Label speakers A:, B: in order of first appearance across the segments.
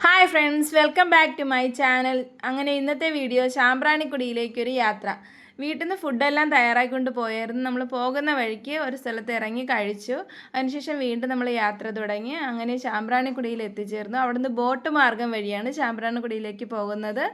A: Hi friends welcome back to my channel അങ്ങനെ ഇന്നത്തെ video ശാമ്പ്രാണിക്കുടിയിലേക്കൊരു യാത്ര. വീട്ടിൽ നിന്ന് ഫുഡെല്ലാം തയ്യാറായിക്കൊണ്ട് പോയായിരുന്നു. നമ്മൾ പോകുന്ന വഴിക്ക് ഒരു സ്ഥലത്ത് ഇറങ്ങി കഴിച്ചു. അതിനുശേഷം വീണ്ടും നമ്മൾ യാത്ര തുടങ്ങി. അങ്ങനെ ശാമ്പ്രാണിക്കുടിയിൽ എത്തിച്ചേർന്നു. അവിടുന്ന് ബോട്ട് മാർഗം വഴിയാണ് ശാമ്പ്രാണിക്കുടിയിലേക്ക് പോകുന്നത്.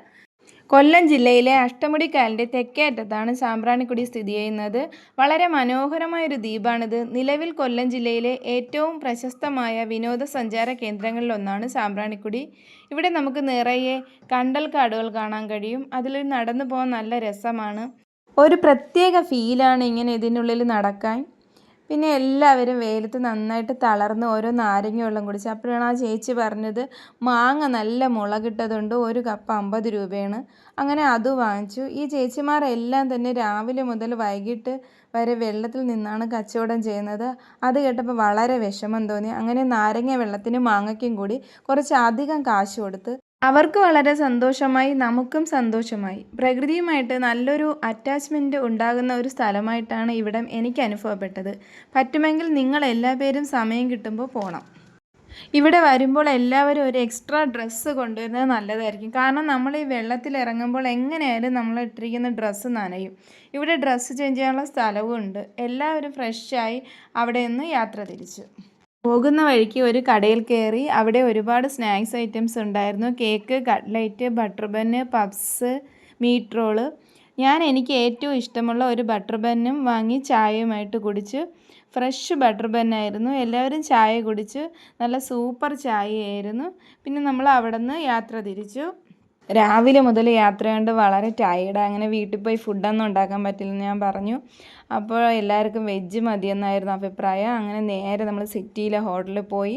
A: കൊല്ലം ജില്ലയിലെ അഷ്ടമുടിക്കായലിന്റെ തെക്കേ അറ്റത്താണ് സാമ്പ്രാണിക്കുടി സ്ഥിതി ചെയ്യുന്നത്. വളരെ മനോഹരമായൊരു ദ്വീപാണിത്. നിലവിൽ കൊല്ലം ജില്ലയിലെ ഏറ്റവും പ്രശസ്തമായ വിനോദസഞ്ചാര കേന്ദ്രങ്ങളിലൊന്നാണ് സാമ്പ്രാണിക്കുടി. ഇവിടെ നമുക്ക് നിറയെ കണ്ടൽ കാടുകൾ കാണാൻ കഴിയും. അതിൽ നടന്നു പോകാൻ നല്ല രസമാണ്. ഒരു പ്രത്യേക ഫീലാണ് ഇങ്ങനെ ഇതിനുള്ളിൽ നടക്കാൻ. പിന്നെ എല്ലാവരും വെയിലത്ത് നന്നായിട്ട് തളർന്ന് ഓരോ നാരങ്ങ വെള്ളം കുടിച്ച്. അപ്പോഴാണ് ആ ചേച്ചി പറഞ്ഞത് മാങ്ങ നല്ല മുളകിട്ടതുണ്ട് ഒരു കപ്പ് അമ്പത് രൂപയാണ്. അങ്ങനെ അത് വാങ്ങിച്ചു. ഈ ചേച്ചിമാരെല്ലാം തന്നെ രാവിലെ മുതൽ വൈകിട്ട് വരെ വെള്ളത്തിൽ നിന്നാണ് കച്ചവടം ചെയ്യുന്നത്. അത് കേട്ടപ്പോൾ വളരെ വിഷമം തോന്നി. അങ്ങനെ നാരങ്ങ വെള്ളത്തിനും മാങ്ങയ്ക്കും കൂടി കുറച്ച് അധികം കാശ് കൊടുത്ത് അവർക്ക് വളരെ സന്തോഷമായി നമുക്കും സന്തോഷമായി. പ്രകൃതിയുമായിട്ട് നല്ലൊരു അറ്റാച്ച്മെന്റ് ഉണ്ടാകുന്ന ഒരു സ്ഥലമായിട്ടാണ് ഇവിടം എനിക്ക് അനുഭവപ്പെട്ടത്. പറ്റുമെങ്കിൽ നിങ്ങൾ എല്ലാ പേരും സമയം കിട്ടുമ്പോൾ പോകണം ഇവിടെ വരുമ്പോൾ എല്ലാവരും ഒരു എക്സ്ട്രാ ഡ്രസ്സ് കൊണ്ടുവരുന്നത് നല്ലതായിരിക്കും. കാരണം നമ്മൾ ഈ വെള്ളത്തിൽ ഇറങ്ങുമ്പോൾ എങ്ങനെയായാലും നമ്മൾ ഇട്ടിരിക്കുന്ന ഡ്രസ്സ് നനയും. ഇവിടെ ഡ്രസ്സ് ചേഞ്ച് ചെയ്യാനുള്ള സ്ഥലവും ഉണ്ട്. എല്ലാവരും ഫ്രഷായി അവിടെ നിന്ന് യാത്ര തിരിച്ചു. പോകുന്ന വഴിക്ക് ഒരു കടയിൽ കയറി അവിടെ ഒരുപാട് സ്നാക്സ് ഐറ്റംസ് ഉണ്ടായിരുന്നു. Cake cutlet butter bun puffs meat roll. ഞാൻ എനിക്ക് ഏറ്റവും ഇഷ്ടമുള്ള ഒരു ബട്ടർ ബന്നും വാങ്ങി ചായയുമായിട്ട് കുടിച്ചു. ഫ്രഷ് ബട്ടർ ബന്നായിരുന്നു എല്ലാവരും ചായ കുടിച്ചു. നല്ല സൂപ്പർ ചായയായിരുന്നു. പിന്നെ നമ്മൾ അവിടെ നിന്ന് യാത്ര തിരിച്ചു. രാവിലെ മുതൽ യാത്ര കൊണ്ട് വളരെ ടയേർഡ് അങ്ങനെ വീട്ടിൽ പോയി ഫുഡൊന്നും ഉണ്ടാക്കാൻ പറ്റില്ലെന്ന് ഞാൻ പറഞ്ഞു. അപ്പോൾ എല്ലാവർക്കും വെജ് മതിയെന്നായിരുന്നു അഭിപ്രായം. അങ്ങനെ നേരെ നമ്മൾ സിറ്റിയിലെ ഹോട്ടലിൽ പോയി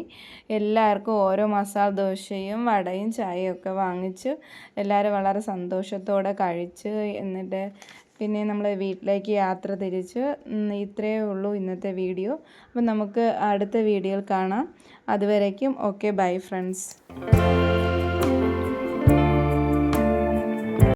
A: എല്ലാവർക്കും ഓരോ മസാല ദോശയും വടയും ചായയും ഒക്കെ വാങ്ങിച്ച് എല്ലാവരും വളരെ സന്തോഷത്തോടെ കഴിച്ച് എന്നിട്ട് പിന്നെ നമ്മൾ വീട്ടിലേക്ക് യാത്ര തിരിച്ച്. ഇത്രയേ ഉള്ളൂ ഇന്നത്തെ വീഡിയോ അപ്പം നമുക്ക് അടുത്ത വീഡിയോയിൽ കാണാം. അതുവരേക്കും ഓക്കെ ബൈ ഫ്രണ്ട്സ്